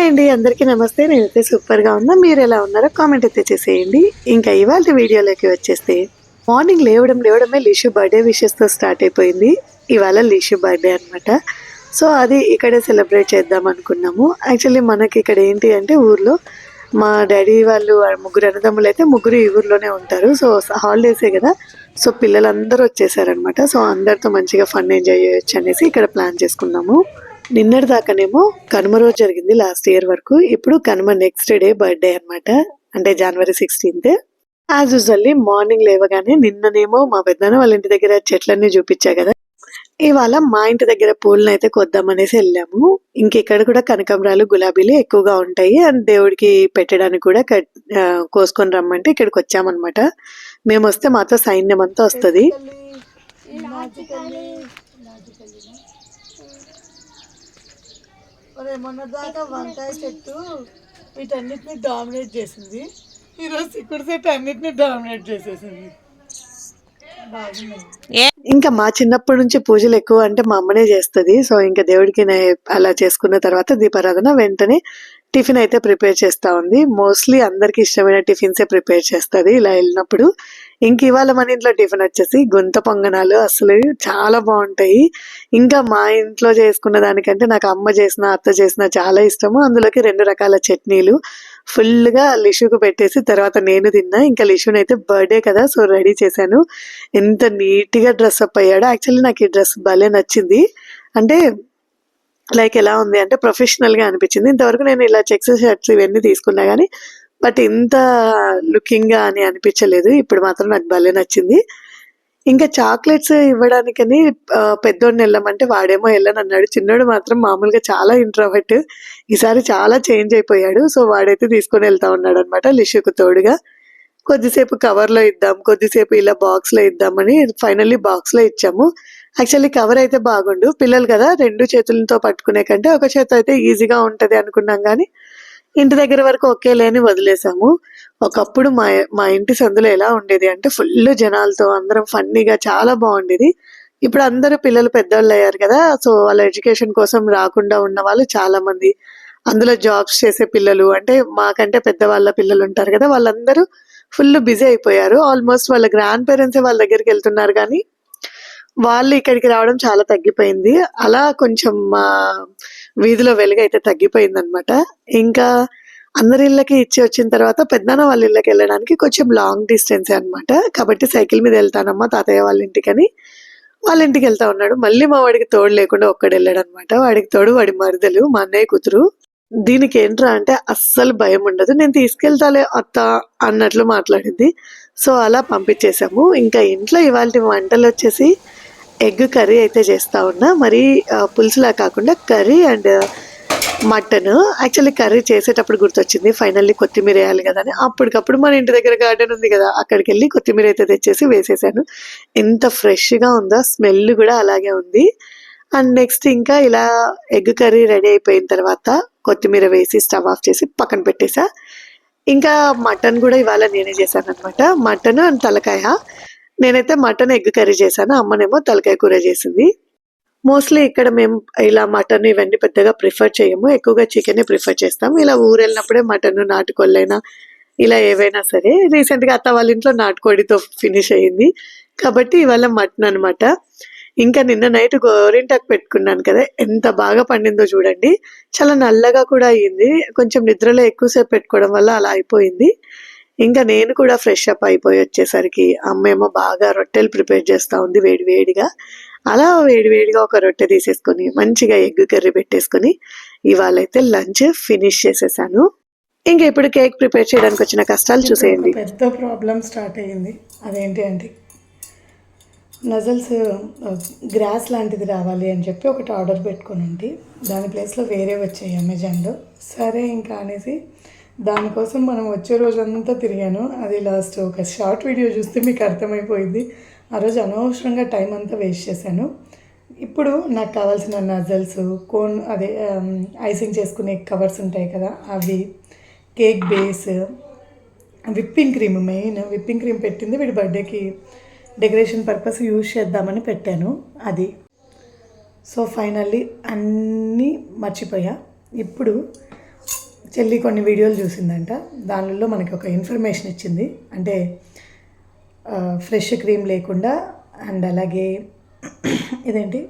Hi అండి. అందరికీ నమస్తే. నేనైతే సూపర్గా ఉన్నా. మీరు ఎలా ఉన్నారో కామెంట్ అయితే చేసేయండి. ఇంకా ఇవాళ వీడియోలోకి వచ్చేస్తే మార్నింగ్ లేవడం లేవడమే లిషు బర్త్డే విషెస్తో స్టార్ట్ అయిపోయింది. ఇవాళ లిషు బర్త్డే అనమాట సో అది ఇక్కడే సెలబ్రేట్ చేద్దాం అనుకున్నాము. యాక్చువల్లీ మనకి ఇక్కడ ఏంటి అంటే ఊర్లో మా డాడీ వాళ్ళు ముగ్గురు అన్నదమ్ములు అయితే ముగ్గురు ఈ ఊర్లోనే ఉంటారు. సో హాలిడేసే కదా. సో పిల్లలందరూ వచ్చేసారనమాట సో అందరితో మంచిగా ఫన్ ఎంజాయ్ చేయొచ్చు అనేసి ఇక్కడ ప్లాన్ చేసుకున్నాము. నిన్నటి దాకానేమో కనుమ రోజు జరిగింది లాస్ట్ ఇయర్ వరకు. ఇప్పుడు కనుమ నెక్స్ట్ డే బర్త్డే అన్నమాట. అంటే January sixteenth as usually morning లేవగానే నిన్ననేమో మా పెద్దన వాళ్ళ ఇంటి దగ్గర చెట్లన్నీ చూపించా కదా. ఇవాళ మా ఇంటి దగ్గర పూలను అయితే కొద్దామనేసి వెళ్ళాము. ఇంకెక్కడ కూడా కనకాంబరాలు గులాబీలు ఎక్కువగా ఉంటాయి. అండ్ దేవుడికి పెట్టడానికి కూడా కట్- కోసుకొని రమ్మంటే ఇక్కడికి వచ్చామన్నమాట. మేము వస్తే మాతో సైన్యం అంతా వస్తుంది. మొన్న దాకా వంకాయ చెట్టు వీటన్నిటిని డామినేట్ చేసింది. ఈరోజు చిక్కుడు చెట్టు అన్నిటిని డామినేట్ చేసేసింది. ఇంకా మా చిన్నప్పటి నుంచి పూజలు ఎక్కువ అంటే మా అమ్మనే చేస్తుంది. సో ఇంకా దేవుడికి అలా చేసుకున్న తర్వాత దీపారాధన వెంటనే టిఫిన్ అయితే ప్రిపేర్ చేస్తా ఉంది. మోస్ట్లీ అందరికి ఇష్టమైన టిఫిన్సే ప్రిపేర్ చేస్తుంది. ఇలా వెళ్ళినప్పుడు ఇంక ఇవాళ మన ఇంట్లో టిఫిన్ వచ్చేసి గుంత పొంగనాలు. అసలు చాలా బాగుంటాయి. ఇంకా మా ఇంట్లో చేసుకున్న దానికంటే నాకు అమ్మ చేసిన అత్త చేసిన చాలా ఇష్టము. అందులోకి రెండు రకాల చట్నీలు. ఫుల్గా లిషుకు పెట్టేసి తర్వాత నేను తిన్నా. ఇంకా లిషుని అయితే బర్త్డే కదా సో రెడీ చేశాను. ఎంత నీట్గా డ్రెస్ అప్ అయ్యాడు. యాక్చువల్లీ నాకు ఈ డ్రెస్ భలే నచ్చింది. అంటే లైక్ ఎలా ఉంది అంటే ప్రొఫెషనల్గా అనిపించింది. ఇంతవరకు నేను ఇలా చెక్స్ షర్ట్స్ ఇవన్నీ తీసుకున్నా కానీ బట్ ఇంత లుకింగ్గా అని అనిపించలేదు. ఇప్పుడు మాత్రం నాకు భలే నచ్చింది. ఇంకా చాక్లెట్స్ ఇవ్వడానికని పెద్దోడిని వెళ్ళమంటే వాడేమో వెళ్ళనన్నాడు. చిన్నోడు మాత్రం మామూలుగా చాలా ఇంట్రోవర్ట్. ఈసారి చాలా చేంజ్ అయిపోయాడు. సో వాడైతే తీసుకొని వెళ్తా ఉన్నాడు అనమాట లిషుకు తోడుగా. కొద్దిసేపు కవర్లో ఇద్దాం కొద్దిసేపు ఇలా బాక్స్లో ఇద్దామని ఫైనల్లీ బాక్స్లో ఇచ్చాము. యాక్చువల్లీ కవర్ అయితే బాగుండు. పిల్లలు కదా రెండు చేతులతో పట్టుకునే కంటే ఒక చేత అయితే ఈజీగా ఉంటుంది అనుకున్నాం కానీ ఇంటి దగ్గర వరకు ఒకే లేని వదిలేసాము. ఒకప్పుడు మా మా ఇంటి సందులో ఎలా ఉండేది అంటే ఫుల్ జనాలతో అందరం ఫన్నీగా చాలా బాగుండేది. ఇప్పుడు అందరూ పిల్లలు పెద్దవాళ్ళు అయ్యారు కదా సో వాళ్ళ ఎడ్యుకేషన్ కోసం రాకుండా ఉన్న వాళ్ళు చాలా మంది. అందులో జాబ్స్ చేసే పిల్లలు అంటే మాకంటే పెద్దవాళ్ళ పిల్లలు ఉంటారు కదా వాళ్ళందరూ ఫుల్ బిజీ అయిపోయారు. ఆల్మోస్ట్ వాళ్ళ గ్రాండ్ పేరెంట్స్ వాళ్ళ దగ్గరికి వెళ్తున్నారు కానీ వాళ్ళు ఇక్కడికి రావడం చాలా తగ్గిపోయింది. అలా కొంచెం మా వీధిలో వెలుగ అయితే తగ్గిపోయిందనమాట ఇంకా అందరి ఇళ్ళకి ఇచ్చి వచ్చిన తర్వాత పెద్దనాన్న వాళ్ళ ఇళ్ళకి వెళ్ళడానికి కొంచెం లాంగ్ డిస్టెన్స్ అనమాట కాబట్టి సైకిల్ మీద వెళ్తానమ్మా తాతయ్య వాళ్ళ ఇంటికని. వాళ్ళ ఇంటికి వెళ్తా ఉన్నాడు. మళ్ళీ మా వాడికి తోడు లేకుండా ఒక్కడు వెళ్ళాడు అనమాట వాడికి తోడు వాడి మరుదలు మా అన్నయ్య కూతురు. దీనికి ఏంట్రా అంటే అస్సలు భయం ఉండదు. నేను తీసుకెళ్తాలే అత్త అన్నట్లు మాట్లాడింది. సో అలా పంపించేసాము ఇంకా ఇంట్లో ఇవాళ వంటలు వచ్చేసి ఎగ్ కర్రీ అయితే చేస్తా ఉన్నా. మరి పులుసులా కాకుండా curry and mutton. Actually curry చేసేటప్పుడు గుర్తొచ్చింది ఫైనల్లీ కొత్తిమీర వేయాలి కదా అని. అప్పటికప్పుడు మన ఇంటి దగ్గర గార్డెన్ ఉంది కదా అక్కడికి వెళ్ళి కొత్తిమీర అయితే తెచ్చేసి వేసేసాను. ఎంత ఫ్రెష్గా ఉందో స్మెల్ కూడా అలాగే ఉంది. అండ్ నెక్స్ట్ ఇంకా ఇలా ఎగ్ కర్రీ రెడీ అయిపోయిన తర్వాత కొత్తిమీర వేసి స్టవ్ ఆఫ్ చేసి పక్కన పెట్టేసా. ఇంకా మటన్ కూడా ఇవాళ నేనే చేశాను అనమాట మటన్ అండ్ తలకాయ. నేనైతే మటన్ ఎగ్ కర్రీ చేశాను అమ్మనేమో తలకాయ కూర చేసింది. మోస్ట్లీ ఇక్కడ మేము ఇలా మటన్ ఇవన్నీ పెద్దగా ప్రిఫర్ చేయము ఎక్కువగా చికెన్ ప్రిఫర్ చేస్తాం ఇలా ఊరు వెళ్ళినప్పుడే మటన్ నాటుకోళ్ళైనా ఇలా ఏవైనా సరే రీసెంట్గా అత్త వాళ్ళ ఇంట్లో నాటుకోడితో ఫినిష్ అయ్యింది. కాబట్టి ఇవాళ మటన్ అనమాట ఇంకా నిన్న నైట్ గోరింటాకు పెట్టుకున్నాను కదా ఎంత బాగా పండిందో చూడండి. చాలా నల్లగా కూడా అయ్యింది. కొంచెం నిద్రలో ఎక్కువసేపు పెట్టుకోవడం వల్ల అలా అయిపోయింది. ఇంకా నేను కూడా ఫ్రెష్ అప్ అయిపోయి వచ్చేసరికి అమ్మేమో బాగా రొట్టెలు ప్రిపేర్ చేస్తా ఉంది వేడి వేడిగా. అలా వేడి వేడిగా ఒక రొట్టె తీసేసుకొని మంచిగా ఎగ్ కర్రీ పెట్టేసుకొని ఇవాళ అయితే లంచ్ ఫినిష్ చేసేసాను. ఇంకా ఇప్పుడు కేక్ ప్రిపేర్ చేయడానికి వచ్చిన కష్టాలు చూసేయండి. పెద్ద ప్రాబ్లం స్టార్ట్ అయ్యింది. అదేంటి అంటే నజల్స్ గ్రాస్ లాంటిది రావాలి అని చెప్పి ఒకటి ఆర్డర్ పెట్టుకుని ఉంటే దాని ప్లేస్లో వేరే వచ్చాయి అమెజాన్లో. సరే ఇంకా అనేసి దానికోసం మనం వచ్చే రోజంతా తిరిగాను. అది లాస్ట్ ఒక షార్ట్ వీడియో చూస్తే మీకు అర్థమైపోయింది. ఆ రోజు అనవసరంగా టైం అంతా వేస్ట్ చేశాను. ఇప్పుడు నాకు కావాల్సిన నజల్స్ కోన్ అదే um, ఐసింగ్ చేసుకునే కవర్స్ ఉంటాయి కదా అవి. Cake base whipping cream main whipping cream పెట్టింది. వీడి బర్త్డేకి డెకరేషన్ పర్పస్ యూజ్ చేద్దామని పెట్టాను. అది. సో ఫైనల్లీ అన్నీ మర్చిపోయా. ఇప్పుడు చెల్లి కొన్ని వీడియోలు చూసిందంట. దానిలో మనకి ఒక ఇన్ఫర్మేషన్ ఇచ్చింది. అంటే ఫ్రెష్ క్రీమ్ లేకుండా అండ్ అలాగే ఇదేంటి?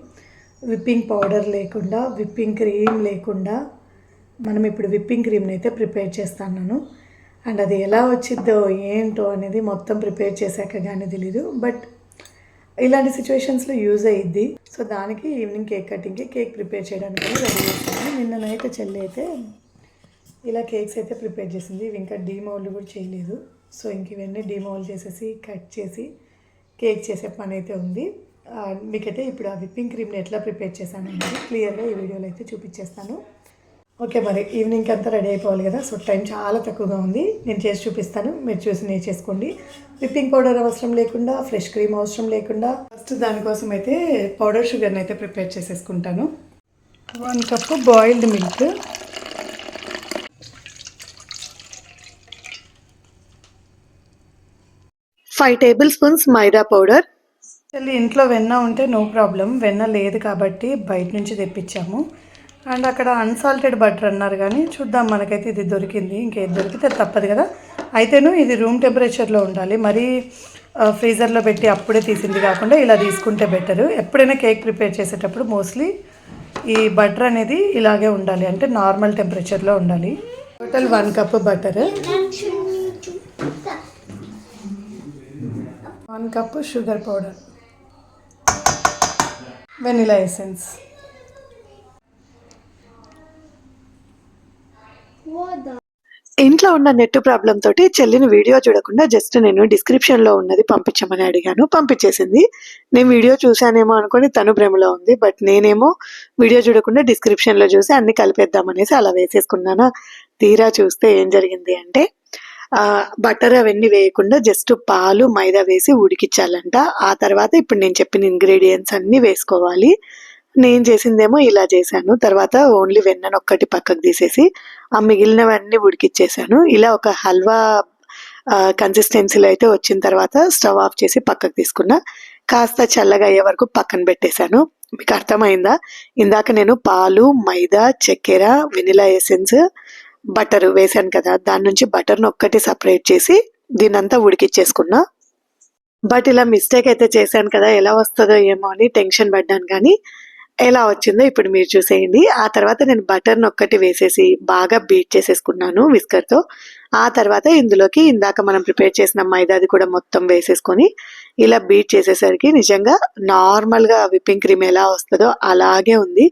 విప్పింగ్ పౌడర్ లేకుండా విప్పింగ్ క్రీమ్ లేకుండా మనం ఇప్పుడు విప్పింగ్ క్రీమ్ని అయితే ప్రిపేర్ చేస్తాను అండ్ అది ఎలా వచ్చిద్దో ఏంటో అనేది మొత్తం ప్రిపేర్ చేశాక కానీ తెలీదు. బట్ ఇలాంటి సిచ్యువేషన్స్లో యూజ్ అయ్యిద్ది సో దానికి ఈవినింగ్ కేక్ కటింగ్కి కేక్ ప్రిపేర్ చేయడానికి రెడీ చేస్తాను నిన్న నైట్ చెల్లి అయితే ఇలా కేక్స్ అయితే ప్రిపేర్ చేసింది. ఇవి ఇంకా డీమౌల్ కూడా చేయలేదు. సో ఇంక ఇవన్నీ డీమౌల్ చేసేసి కట్ చేసి కేక్ చేసే పని అయితే ఉంది. మీకైతే ఇప్పుడు ఆ విప్పింగ్ క్రీమ్ని ఎట్లా ప్రిపేర్ చేశాను అనేది క్లియర్గా ఈ వీడియోలో అయితే చూపించేస్తాను. ఓకే మరి ఈవినింగ్ అంతా రెడీ అయిపోవాలి కదా? సో టైం చాలా తక్కువగా ఉంది. నేను చేసి చూపిస్తాను. మీరు చూసి నేను చేసుకోండి. విప్పింగ్ పౌడర్ అవసరం లేకుండా ఫ్రెష్ క్రీమ్ అవసరం లేకుండా ఫస్ట్ దానికోసం అయితే పౌడర్ షుగర్ని అయితే ప్రిపేర్ చేసేసుకుంటాను. One cup boiled milk. Five tablespoons maida powder. Actually ఇంట్లో వెన్న ఉంటే నో ప్రాబ్లం. వెన్న లేదు కాబట్టి బయట నుంచి తెప్పించాము. అండ్ అక్కడ అన్సాల్టెడ్ బటర్ అన్నారు కానీ చూద్దాం మనకైతే ఇది దొరికింది. ఇంకేది దొరికితే తప్పదు కదా. అయితేను ఇది రూమ్ టెంపరేచర్లో ఉండాలి. మరీ ఫ్రీజర్లో పెట్టి అప్పుడే తీసింది కాకుండా ఇలా తీసుకుంటే బెటరు. ఎప్పుడైనా కేక్ ప్రిపేర్ చేసేటప్పుడు మోస్ట్లీ ఈ బటర్ అనేది ఇలాగే ఉండాలి. అంటే నార్మల్ టెంపరేచర్లో ఉండాలి. Total one cup butter. One cup sugar powder. Vanilla essence. ఇంట్లో ఉన్న నెట్ ప్రాబ్లం తోటి చెల్లిని వీడియో చూడకుండా జస్ట్ నేను డిస్క్రిప్షన్లో ఉన్నది పంపించమని అడిగాను. పంపించేసింది. నేను వీడియో చూశానేమో అనుకొని తను భ్రమలో ఉంది. బట్ నేనేమో వీడియో చూడకుండా డిస్క్రిప్షన్లో చూసి అన్ని కలిపేద్దామనేసి అలా వేసేసుకున్నాను? తీరా చూస్తే ఏం జరిగింది అంటే బటర్ అవన్నీ వేయకుండా జస్ట్ పాలు మైదా వేసి ఉడికించాలంట. ఆ తర్వాత ఇప్పుడు నేను చెప్పిన ఇంగ్రీడియంట్స్ అన్నీ వేసుకోవాలి. నేను చేసిందేమో ఇలా చేశాను. తర్వాత ఓన్లీ వెన్నను ఒక్కటి పక్కకు తీసేసి ఆ మిగిలినవన్నీ ఉడికిచ్చేసాను. ఇలా ఒక హల్వా కన్సిస్టెన్సీలో అయితే వచ్చిన తర్వాత స్టవ్ ఆఫ్ చేసి పక్కకు తీసుకున్నా కాస్త చల్లగా అయ్యే వరకు పక్కన పెట్టేశాను. మీకు అర్థమైందా? ఇందాక నేను పాలు మైదా చక్కెర వెనిలా ఎసెన్స్ బటర్ వేసాను కదా దాని నుంచి బటర్ను ఒక్కటి సపరేట్ చేసి దీనంతా ఉడికిచ్చేసుకున్నా. బట్ ఇలా మిస్టేక్ అయితే చేశాను కదా ఎలా వస్తుందో ఏమో అని టెన్షన్ పడ్డాను కానీ ఎలా వచ్చిందో ఇప్పుడు మీరు చూసేయండి. ఆ తర్వాత నేను బటర్ని ఒక్కటి వేసేసి బాగా బీట్ చేసేసుకున్నాను విస్కర్తో. ఆ తర్వాత ఇందులోకి ఇందాక మనం ప్రిపేర్ చేసిన మైదాది కూడా మొత్తం వేసేసుకొని ఇలా బీట్ చేసేసరికి నిజంగా నార్మల్గా విప్పింగ్ క్రీమ్ ఎలా వస్తుందో అలాగే ఉంది.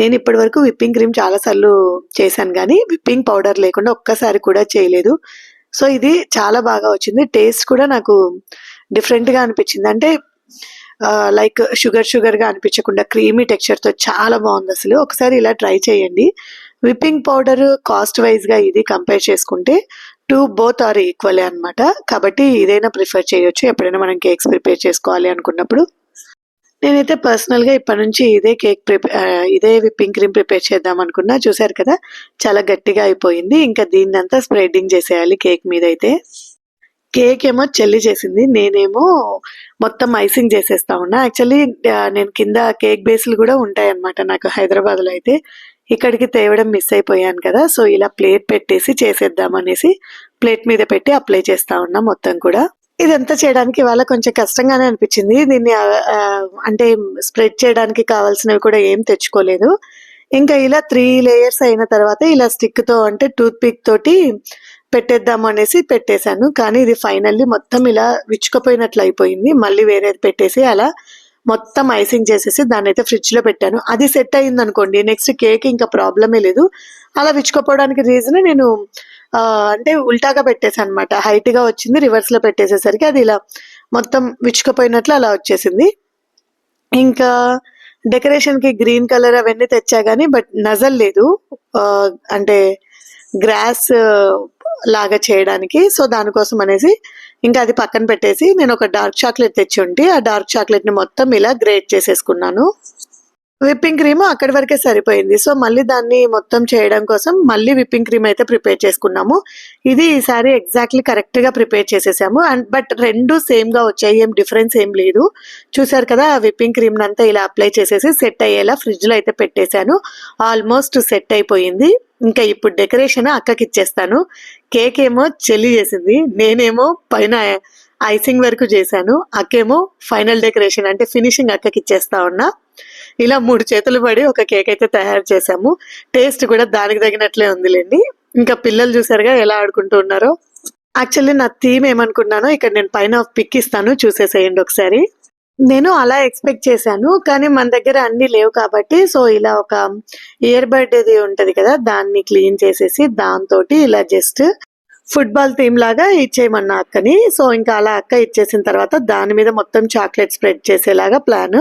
నేను ఇప్పటి వరకు విప్పింగ్ క్రీమ్ చాలాసార్లు చేశాను కానీ విప్పింగ్ పౌడర్ లేకుండా ఒక్కసారి కూడా చేయలేదు. సో ఇది చాలా బాగా వచ్చింది. టేస్ట్ కూడా నాకు డిఫరెంట్గా అనిపించింది. అంటే లైక్ షుగర్ షుగర్గా అనిపించకుండా క్రీమీ టెక్స్చర్తో చాలా బాగుంది అసలు. ఒకసారి ఇలా ట్రై చేయండి. విప్పింగ్ పౌడర్ కాస్ట్ వైజ్గా ఇది కంపేర్ చేసుకుంటే టూ బోత్ ఆర్ ఈక్వలే అన్నమాట. కాబట్టి ఇదైనా ప్రిఫర్ చేయొచ్చు. ఎప్పుడైనా మనం కేక్స్ ప్రిపేర్ చేసుకోవాలి అనుకున్నప్పుడు. నేనైతే పర్సనల్గా ఇప్పటి నుంచి ఇదే కేక్ ప్రిపే ఇదే విప్పింగ్ క్రీమ్ ప్రిపేర్ చేద్దాం అనుకున్నా. చూసారు కదా చాలా గట్టిగా అయిపోయింది. ఇంకా దీన్ని అంతా స్ప్రెడ్డింగ్ చేసేయాలి కేక్ మీద అయితే. కేక్ ఏమో చెల్లి చేసింది నేనేమో మొత్తం ఐసింగ్ చేసేస్తా ఉన్నా. యాక్చువల్లీ నేను కింద కేక్ బేస్లు కూడా ఉంటాయి అన్నమాట నాకు హైదరాబాద్లో అయితే. ఇక్కడికి తేవడం మిస్ అయిపోయాను కదా సో ఇలా ప్లేట్ పెట్టేసి చేసేద్దాం అనేసి ప్లేట్ మీద పెట్టి అప్లై చేస్తా ఉన్నా మొత్తం కూడా. ఇదంతా చేయడానికి ఇవాళ కొంచెం కష్టంగానే అనిపించింది. దీన్ని అంటే స్ప్రెడ్ చేయడానికి కావాల్సినవి కూడా ఏం తెచ్చుకోలేదు. ఇంకా ఇలా త్రీ లేయర్స్ అయిన తర్వాత ఇలా స్టిక్తో అంటే టూత్ పిక్ తోటి పెట్టేద్దాం అనేసి పెట్టేశాను. కానీ ఇది ఫైనల్లీ మొత్తం ఇలా విచ్చుకుపోయినట్లు అయిపోయింది. మళ్ళీ వేరేది పెట్టేసి అలా మొత్తం ఐసింగ్ చేసేసి దాన్ని అయితే ఫ్రిడ్జ్లో పెట్టాను. అది సెట్ అయింది అనుకోండి నెక్స్ట్ కేక్ ఇంకా ప్రాబ్లమే లేదు. అలా విచ్చుకోపోవడానికి రీజన్ నేను అంటే ఉల్టాగా పెట్టేసి అనమాట హైట్గా వచ్చింది రివర్స్లో పెట్టేసేసరికి అది ఇలా మొత్తం విచ్చుకుపోయినట్లు అలా వచ్చేసింది. ఇంకా డెకరేషన్కి గ్రీన్ కలర్ అవన్నీ తెచ్చా కానీ బట్ నజల్ లేదు. అంటే గ్రాస్ లాగా చేయడానికి. సో దానికోసం అనేసి ఇంకా అది పక్కన పెట్టేసి నేను ఒక డార్క్ చాక్లెట్ తెచ్చి ఉంటే ఆ డార్క్ చాక్లెట్ని మొత్తం ఇలా గ్రేట్ చేసేసుకున్నాను. విప్పింగ్ క్రీమ్ అక్కడి వరకే సరిపోయింది. సో మళ్ళీ దాన్ని మొత్తం చేయడం కోసం మళ్ళీ విప్పింగ్ క్రీమ్ అయితే ప్రిపేర్ చేసుకున్నాము. ఇది ఈసారి ఎగ్జాక్ట్లీ కరెక్ట్గా ప్రిపేర్ చేసేసాము. అండ్ బట్ రెండు సేమ్గా వచ్చాయి. ఏం డిఫరెన్స్ ఏం లేదు. చూసారు కదా విప్పింగ్ క్రీమ్ అంతా ఇలా అప్లై చేసేసి సెట్ అయ్యేలా ఫ్రిడ్జ్లో అయితే పెట్టేశాను. ఆల్మోస్ట్ సెట్ అయిపోయింది. ఇంకా ఇప్పుడు డెకరేషన్ అక్కకి ఇచ్చేస్తాను కేక్ ఏమో చెల్లి చేసింది. నేనేమో పైన ఐసింగ్ వరకు చేశాను. అక్కేమో ఫైనల్ డెకరేషన్ అంటే ఫినిషింగ్ అక్కకి ఇచ్చేస్తా ఉన్నా. ఇలా మూడు చేతులు పడి ఒక కేక్ అయితే తయారు చేశాము. టేస్ట్ కూడా దానికి తగినట్లే ఉందిలేండి. ఇంకా పిల్లలు చూసారుగా ఎలా ఆడుకుంటూ ఉన్నారో. యాక్చువల్లీ నా థీమ్ ఏమనుకున్నానో ఇక్కడ నేను పైన పిక్ ఇస్తాను. చూసేసేయండి ఒకసారి. నేను అలా ఎక్స్పెక్ట్ చేశాను. కానీ మన దగ్గర అన్ని లేవు కాబట్టి సో ఇలా ఒక ఇయర్ బర్త్డేది ఉంటది కదా దాన్ని క్లీన్ చేసేసి దాంతో ఇలా జస్ట్ ఫుట్బాల్ థీమ్ లాగా ఇచ్చేయమన్న అక్కని. సో ఇంకా అలా అక్క ఇచ్చేసిన తర్వాత దాని మీద మొత్తం చాక్లెట్ స్ప్రెడ్ చేసేలాగా ప్లాన్.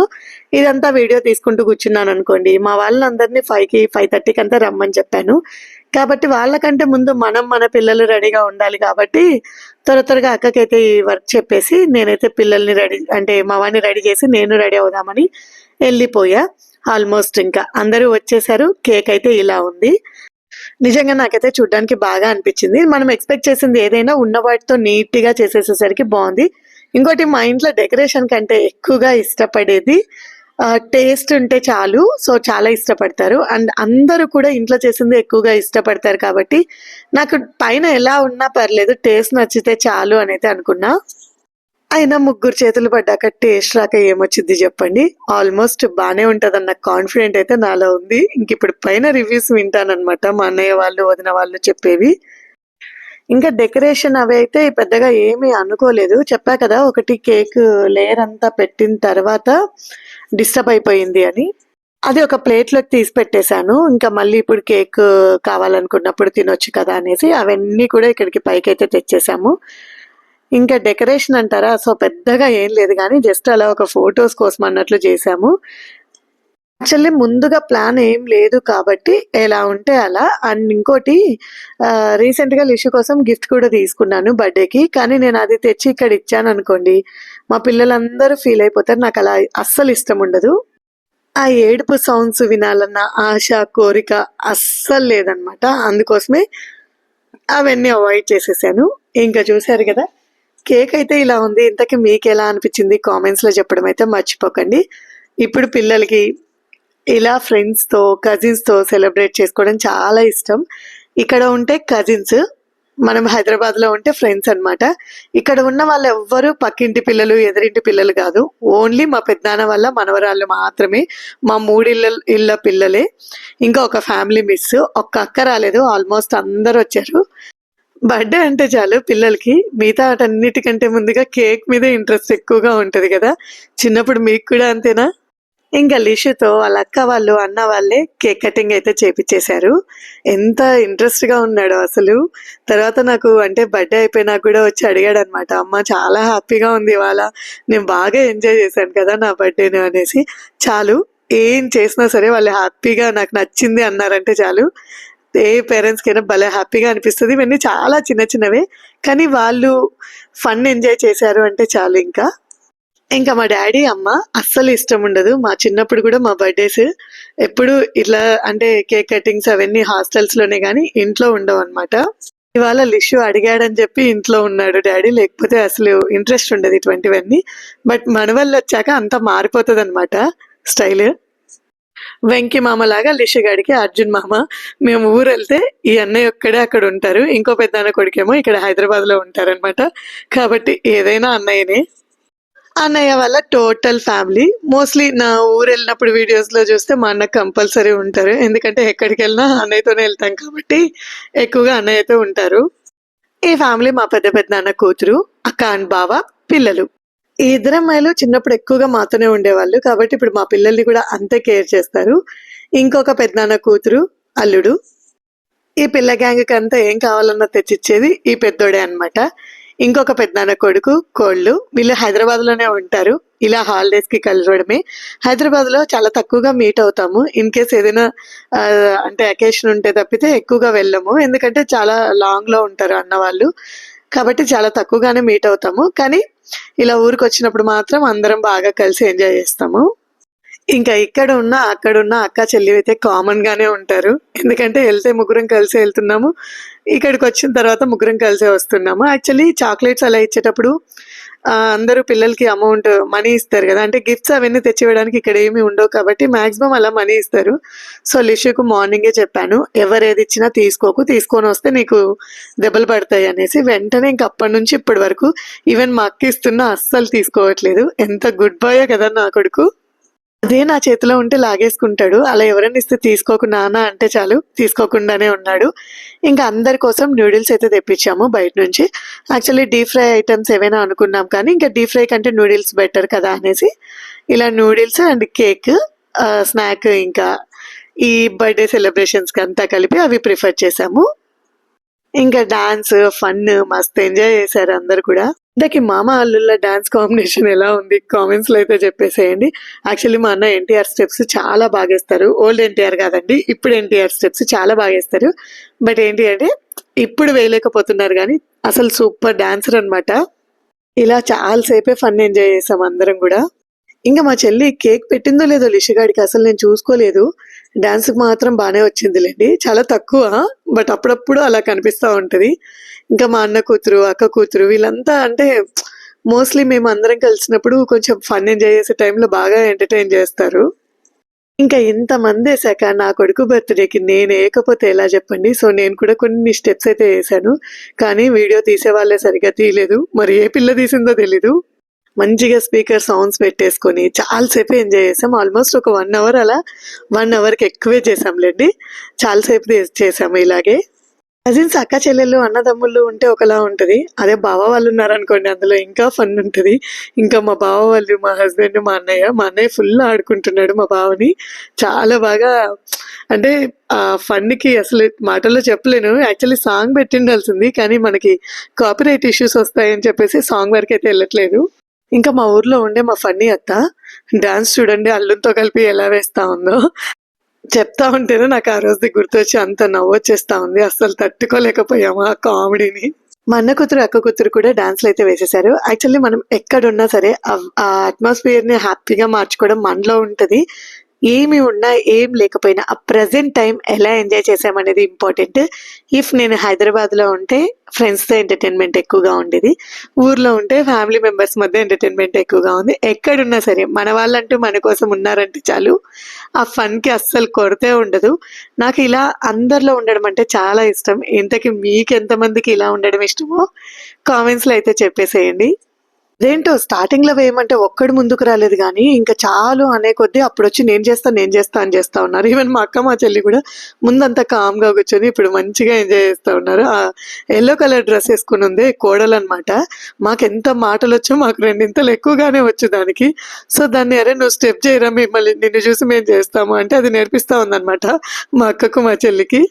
ఇదంతా వీడియో తీసుకుంటూ కూర్చున్నాను అనుకోండి. మా వాళ్ళందరినీ ఫైవ్ ఫైవ్కి ఫైవ్ థర్టీకి అంతా రమ్మని చెప్పాను. కాబట్టి వాళ్ళకంటే ముందు మనం మన పిల్లలు రెడీగా ఉండాలి కాబట్టి త్వర త్వరగా అక్కకైతే ఈ వర్క్ చెప్పేసి నేనైతే పిల్లల్ని రెడీ అంటే మా వాడిని రెడీ చేసి నేను రెడీ అవుదామని వెళ్ళిపోయా. ఆల్మోస్ట్ ఇంకా అందరూ వచ్చేసారు. కేక్ అయితే ఇలా ఉంది. నిజంగా నాకైతే చూడడానికి బాగా అనిపించింది. మనం ఎక్స్పెక్ట్ చేసింది ఏదైనా ఉన్న వాటితో నీట్గా చేసేసేసరికి బాగుంది. ఇంకోటి మా ఇంట్లో డెకరేషన్ కంటే ఎక్కువగా ఇష్టపడేది టేస్ట్ ఉంటే చాలు. సో చాలా ఇష్టపడతారు. అండ్ అందరూ కూడా ఇంట్లో చేసింది ఎక్కువగా ఇష్టపడతారు కాబట్టి నాకు పైన ఎలా ఉన్నా పర్లేదు టేస్ట్ నచ్చితే చాలు అనైతే అనుకున్నా. అయినా ముగ్గురు చేతులు పడ్డాక టేస్ట్ రాక ఏమొచ్చింది చెప్పండి? ఆల్మోస్ట్ బాగానే ఉంటుంది అన్న కాన్ఫిడెంట్ అయితే నాలో ఉంది. ఇంక ఇప్పుడు పైన రివ్యూస్ వింటానమాట మా అన్నయ్య వాళ్ళు వదిన వాళ్ళు చెప్పేవి. ఇంకా డెకరేషన్ అవి అయితే పెద్దగా ఏమీ అనుకోలేదు. చెప్పా కదా ఒకటి కేక్ లేయర్ అంతా పెట్టిన తర్వాత డిస్టర్బ్ అయిపోయింది అని. అది ఒక ప్లేట్లోకి తీసి పెట్టేశాను. ఇంకా మళ్ళీ ఇప్పుడు కేక్ కావాలనుకున్నప్పుడు తినొచ్చు కదా అనేసి అవన్నీ కూడా ఇక్కడికి పైకి అయితే తెచ్చేసాము. ఇంకా డెకరేషన్ అంటారా? సో పెద్దగా ఏం లేదు కానీ జస్ట్ అలా ఒక ఫొటోస్ కోసం అన్నట్లు చేసాము యాక్చువల్లీ ముందుగా ప్లాన్ ఏం లేదు కాబట్టి ఎలా ఉంటే అలా. అండ్ ఇంకోటి రీసెంట్గా లిషు కోసం గిఫ్ట్ కూడా తీసుకున్నాను బర్త్డేకి. కానీ నేను అది తెచ్చి ఇక్కడ ఇచ్చాను అనుకోండి మా పిల్లలందరూ ఫీల్ అయిపోతారు. నాకు అలా అస్సలు ఇష్టం ఉండదు. ఆ ఏడుపు సౌండ్స్ వినాలన్న ఆశ కోరిక అస్సలు లేదనమాట. అందుకోసమే అవన్నీ అవాయిడ్ చేసేసాను. ఇంకా చూశారు కదా? కేక్ అయితే ఇలా ఉంది. ఇంతకీ మీకు ఎలా అనిపించింది? కామెంట్స్లో చెప్పడం అయితే మర్చిపోకండి. ఇప్పుడు పిల్లలకి ఇలా ఫ్రెండ్స్తో కజిన్స్తో సెలబ్రేట్ చేసుకోవడం చాలా ఇష్టం. ఇక్కడ ఉంటే కజిన్స్ మనం హైదరాబాద్లో ఉంటే ఫ్రెండ్స్ అన్నమాట. ఇక్కడ ఉన్న వాళ్ళు ఎవ్వరు పక్కింటి పిల్లలు ఎదురింటి పిల్లలు కాదు. ఓన్లీ మా పెద్దనాన్న వల్ల మనవరాళ్ళు మాత్రమే. మా మూడిళ్ళ ఇళ్ళ పిల్లలే. ఇంకా ఒక ఫ్యామిలీ మిస్. ఒక్క అక్క రాలేదు. ఆల్మోస్ట్ అందరు వచ్చారు బర్త్డే అంటే చాలు పిల్లలకి. మిగతా వాటన్నిటికంటే ముందుగా కేక్ మీద ఇంట్రెస్ట్ ఎక్కువగా ఉంటుంది కదా. చిన్నప్పుడు మీకు కూడా అంతేనా? ఇంకా లిషుతో వాళ్ళ అక్క వాళ్ళు అన్న వాళ్ళే కేక్ కటింగ్ అయితే చేపించేశారు ఎంత ఇంట్రెస్ట్గా ఉన్నాడు అసలు. తర్వాత నాకు అంటే బర్త్డే అయిపోయినా కూడా వచ్చి అడిగాడు అనమాట అమ్మ చాలా హ్యాపీగా ఉంది ఇవాళ. నేను బాగా ఎంజాయ్ చేశాను కదా నా బర్త్డేని అనేసి. చాలు ఏం చేసినా సరే వాళ్ళు హ్యాపీగా నాకు నచ్చింది అన్నారంటే చాలు. ఏ పేరెంట్స్ కైనా భలే హ్యాపీగా అనిపిస్తుంది. ఇవన్నీ చాలా చిన్న చిన్నవే. కానీ వాళ్ళు ఫన్ ఎంజాయ్ చేశారు అంటే చాలు ఇంకా. ఇంకా మా డాడీ అమ్మ అస్సలు ఇష్టం ఉండదు. మా చిన్నప్పుడు కూడా మా బర్త్డేస్ ఎప్పుడు ఇట్లా అంటే కేక్ కటింగ్స్ అవన్నీ హాస్టల్స్లోనే కానీ ఇంట్లో ఉండవు అనమాట ఇవాళ లిషు అడిగాడని చెప్పి ఇంట్లో ఉన్నాడు డాడీ. లేకపోతే అసలు ఇంట్రెస్ట్ ఉండదు ఇటువంటివన్నీ. బట్ మన వల్ల వచ్చాక అంతా మారిపోతుంది అనమాట స్టైల్. వెంకి మామ లాగా లిషు అర్జున్ మామ. మేము ఊరు వెళ్తే ఈ అన్నయ్య ఒక్కడే అక్కడ ఉంటారు. ఇంకో పెద్ద కొడుకేమో ఇక్కడ హైదరాబాద్లో ఉంటారనమాట కాబట్టి ఏదైనా అన్నయ్యనే. అన్నయ్య వల్ల టోటల్ ఫ్యామిలీ. మోస్ట్లీ నా ఊరు వెళ్ళినప్పుడు వీడియోస్లో చూస్తే మా అన్న కంపల్సరీ ఉంటారు. ఎందుకంటే ఎక్కడికి వెళ్ళినా అన్నయ్యతోనే వెళ్తాం కాబట్టి ఎక్కువగా అన్నయ్యతో ఉంటారు. ఈ ఫ్యామిలీ మా పెద్ద పెద్ద నాన్న కూతురు అక్క అండ్ బావ పిల్లలు. ఈ ఇద్దరు అమ్మాయిలు చిన్నప్పుడు ఎక్కువగా మాతోనే ఉండేవాళ్ళు. కాబట్టి ఇప్పుడు మా పిల్లల్ని కూడా అంతే కేర్ చేస్తారు. ఇంకొక పెద్దనాన్న కూతురు అల్లుడు. ఈ పిల్ల గ్యాంగ్కి అంతా ఏం కావాలన్నా తెచ్చిచ్చేది ఈ పెద్దోడే అన్నమాట. ఇంకొక పెద్దనాన్న కొడుకు కోళ్ళు. వీళ్ళు హైదరాబాద్లోనే ఉంటారు. ఇలా హాలిడేస్కి కలవడమే. హైదరాబాద్లో చాలా తక్కువగా మీట్ అవుతాము. ఇన్ కేస్ ఏదైనా అంటే అకేషన్ ఉంటే తప్పితే ఎక్కువగా వెళ్ళము. ఎందుకంటే చాలా లాంగ్లో ఉంటారు అన్న వాళ్ళు కాబట్టి చాలా తక్కువగానే మీట్ అవుతాము. కానీ ఇలా ఊరికి వచ్చినప్పుడు మాత్రం అందరం బాగా కలిసి ఎంజాయ్ చేస్తాము. ఇంకా ఇక్కడ ఉన్న అక్కడ ఉన్న అక్క చెల్లి అయితే కామన్ గానే ఉంటారు. ఎందుకంటే వెళ్తే ముగ్గురం కలిసి వెళ్తున్నాము. ఇక్కడికి వచ్చిన తర్వాత ముగ్గురం కలిసి వస్తున్నాము. యాక్చువల్లీ చాక్లెట్స్ అలా ఇచ్చేటప్పుడు అందరూ పిల్లలకి అమౌంట్ మనీ ఇస్తారు కదా. అంటే గిఫ్ట్స్ అవన్నీ తెచ్చివ్వడానికి ఇక్కడ ఏమి ఉండవు కాబట్టి మాక్సిమం అలా మనీ ఇస్తారు. సో లిషుకు మార్నింగే చెప్పాను. ఎవరు ఏది ఇచ్చినా తీసుకోకు. తీసుకొని వస్తే నీకు దెబ్బలు పడతాయి అనేసి వెంటనే ఇంక అప్పటి నుంచి ఇప్పటి వరకు ఈవెన్ మా అక్క ఇస్తున్నా అస్సలు తీసుకోవట్లేదు. ఎంత గుడ్ బాయ్ కదా నా కొడుకు. అదే నా చేతిలో ఉంటే లాగేసుకుంటాడు. అలా ఎవరైనా ఇస్తే తీసుకోకు నాన్న అంటే చాలు తీసుకోకుండానే ఉన్నాడు. ఇంకా అందరి కోసం నూడిల్స్ అయితే తెప్పించాము బయట నుంచి. యాక్చువల్లీ డీప్ ఫ్రై ఐటమ్స్ ఏమైనా అనుకున్నాం కానీ ఇంకా డీప్ ఫ్రై కంటే నూడిల్స్ బెటర్ కదా అనేసి ఇలా నూడిల్స్ అండ్ కేక్ స్నాక్ ఇంకా ఈ బర్త్డే సెలబ్రేషన్స్కి అంతా కలిపి అవి ప్రిఫర్ చేసాము ఇంకా డాన్స్ ఫన్ మస్తు ఎంజాయ్ చేశారు అందరు కూడా. ఇంతకీ మామ అల్లుళ్ళ డాన్స్ కాంబినేషన్ ఎలా ఉంది? కామెంట్స్లో అయితే చెప్పేసేయండి. యాక్చువల్లీ మా అన్న ఎన్టీఆర్ స్టెప్స్ చాలా బాగా వేస్తారు. ఓల్డ్ ఎన్టీఆర్ కాదండి ఇప్పుడు ఎన్టీఆర్ స్టెప్స్ చాలా బాగా వేస్తారు. బట్ ఏంటి అంటే ఇప్పుడు వేయలేకపోతున్నారు కానీ అసలు సూపర్ డాన్సర్ అన్నమాట. ఇలా చాలాసేపే ఫన్ ఎంజాయ్ చేసాం అందరం కూడా. ఇంకా మా చెల్లి కేక్ పెట్టిందో లేదో లిషగాడికి అసలు నేను చూసుకోలేదు. డాన్స్ మాత్రం బాగానే వచ్చిందిలేండి. చాలా తక్కువ బట్ అప్పుడప్పుడు అలా కనిపిస్తూ ఉంటది. ఇంకా మా అన్న కూతురు అక్క కూతురు వీళ్ళంతా అంటే మోస్ట్లీ మేము అందరం కలిసినప్పుడు కొంచెం ఫన్ ఎంజాయ్ చేసే టైంలో బాగా ఎంటర్టైన్ చేస్తారు. ఇంకా ఇంతమంది వేసాక నా కొడుకు బర్త్డేకి నేను వేయకపోతే ఎలా చెప్పండి? సో నేను కూడా కొన్ని స్టెప్స్ అయితే వేసాను. కానీ వీడియో తీసే వాళ్ళే సరిగ్గా తీయలేదు. మరి ఏ పిల్ల తీసిందో తెలీదు. మంచిగా స్పీకర్ సౌండ్స్ పెట్టేసుకొని చాలాసేపు ఎంజాయ్ చేసాం. ఆల్మోస్ట్ ఒక వన్ అవర్ అలా వన్ అవర్కి ఎక్కువే చేసాంలేండి. చాలాసేపు చేసాము ఇలాగే. కజిన్స్ అక్క చెల్లెళ్ళు అన్నదమ్ముళ్ళు ఉంటే ఒకలా ఉంటది. అదే బావ వాళ్ళు ఉన్నారనుకోండి అందులో ఇంకా ఫన్ ఉంటది. ఇంకా మా బావ వాళ్ళు మా హస్బెండ్ మా అన్నయ్య మా అన్నయ్య ఫుల్ ఆడుకుంటున్నాడు మా బావని. చాలా బాగా అంటే ఆ ఫండ్కి కి అసలు మాటల్లో చెప్పలేను. యాక్చువల్లీ సాంగ్ పెట్టిండాల్సింది కానీ మనకి కాపీరైట్ ఇష్యూస్ వస్తాయని చెప్పేసి సాంగ్ వరకు అయితే వెళ్ళట్లేదు. ఇంకా మా ఊర్లో ఉండే మా ఫన్నీ అత్త డాన్స్ చూడండి అల్లుతో కలిపి ఎలా వేస్తా ఉందో. చెప్తా ఉంటేనే నాకు ఆ రోజు గుర్తొచ్చి అంత నవ్వొచ్చేస్తా ఉంది. అస్సలు తట్టుకోలేకపోయాము ఆ కామెడీని. మా అన్న కూతురు అక్క కూతురు కూడా డాన్స్లు అయితే వేసేసారు యాక్చువల్లీ మనం ఎక్కడున్నా సరే ఆ- అట్మాస్ఫియర్ని అట్మాస్ఫియర్ని హ్యాపీగా మార్చుకోవడం మనలో ఉంటది. ఏమి ఉన్నా ఏం లేకపోయినా ఆ ప్రజెంట్ టైం ఎలా ఎంజాయ్ చేసామనేది ఇంపార్టెంట్ ఇఫ్ నేను హైదరాబాద్లో ఉంటే ఫ్రెండ్స్తో ఎంటర్టైన్మెంట్ ఎక్కువగా ఉండేది. ఊర్లో ఉంటే ఫ్యామిలీ మెంబర్స్ మధ్య ఎంటర్టైన్మెంట్ ఎక్కువగా ఉంది. ఎక్కడున్నా సరే మన వాళ్ళంటూ మన కోసం ఉన్నారంటే చాలు. ఆ ఫన్కి అస్సలు కొరతే ఉండదు. నాకు ఇలా అందరిలో ఉండడం అంటే చాలా ఇష్టం. ఇంతకీ మీకు ఎంతమందికి ఇలా ఉండడం ఇష్టమో కామెంట్స్లో అయితే చెప్పేసేయండి. అదేంటో స్టార్టింగ్లో వేయమంటే ఒక్కడు ముందుకు రాలేదు కానీ ఇంకా చాలు అనే కొద్దీ అప్పుడు వచ్చి నేను చేస్తా నేను చేస్తా అని చేస్తా ఉన్నారు. ఈవెన్ మా అక్క మా చెల్లి కూడా ముందంతా కామ్గా కూర్చొని ఇప్పుడు మంచిగా ఎంజాయ్ చేస్తా ఉన్నారు. ఆ ఎల్లో కలర్ డ్రెస్ వేసుకుని ఉంది కోడలు అనమాట మాకు ఎంత మాటలు వచ్చో మాకు రెండింతలు ఎక్కువగానే వచ్చు దానికి. సో దాన్ని అరే నువ్వు స్టెప్ చేయరా మిమ్మల్ని నిన్ను చూసి మేము చేస్తాము అంటే అది నేర్పిస్తా ఉందన్నమాట మా అక్కకు మా చెల్లికి.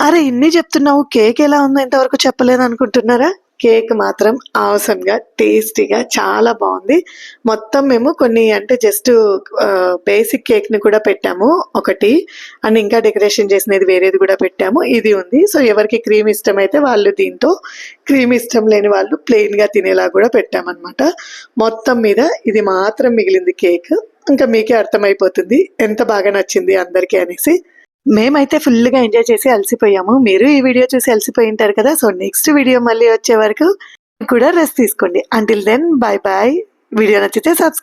అరే ఇన్ని చెప్తున్నావు కేక్ ఎలా ఉందో ఇంతవరకు చెప్పలేదు అనుకుంటున్నారా కేక్ మాత్రం అవసరంగా టేస్టీగా చాలా బాగుంది. మొత్తం మేము కొన్ని అంటే జస్ట్ బేసిక్ కేక్ని కూడా పెట్టాము ఒకటి. అండ్ ఇంకా డెకరేషన్ చేసినది వేరేది కూడా పెట్టాము. ఇది ఉంది. సో ఎవరికి క్రీమ్ ఇష్టమైతే వాళ్ళు దీంతో క్రీమ్ ఇష్టం లేని వాళ్ళు ప్లెయిన్గా తినేలా కూడా పెట్టామన్నమాట. మొత్తం మీద ఇది మాత్రం మిగిలింది కేక్ ఇంకా మీకే అర్థమైపోతుంది. ఎంత బాగా నచ్చింది అందరికీ అనేసి. మేమైతే ఫుల్గా ఎంజాయ్ చేసి అలసిపోయాము. మీరు ఈ వీడియో చూసి అలసిపోయి ఉంటారు కదా సో నెక్స్ట్ వీడియో మళ్ళీ వచ్చే వరకు కూడా రెస్ట్ తీసుకోండి. Until then bye bye video నచ్చితే సబ్స్క్రైబ్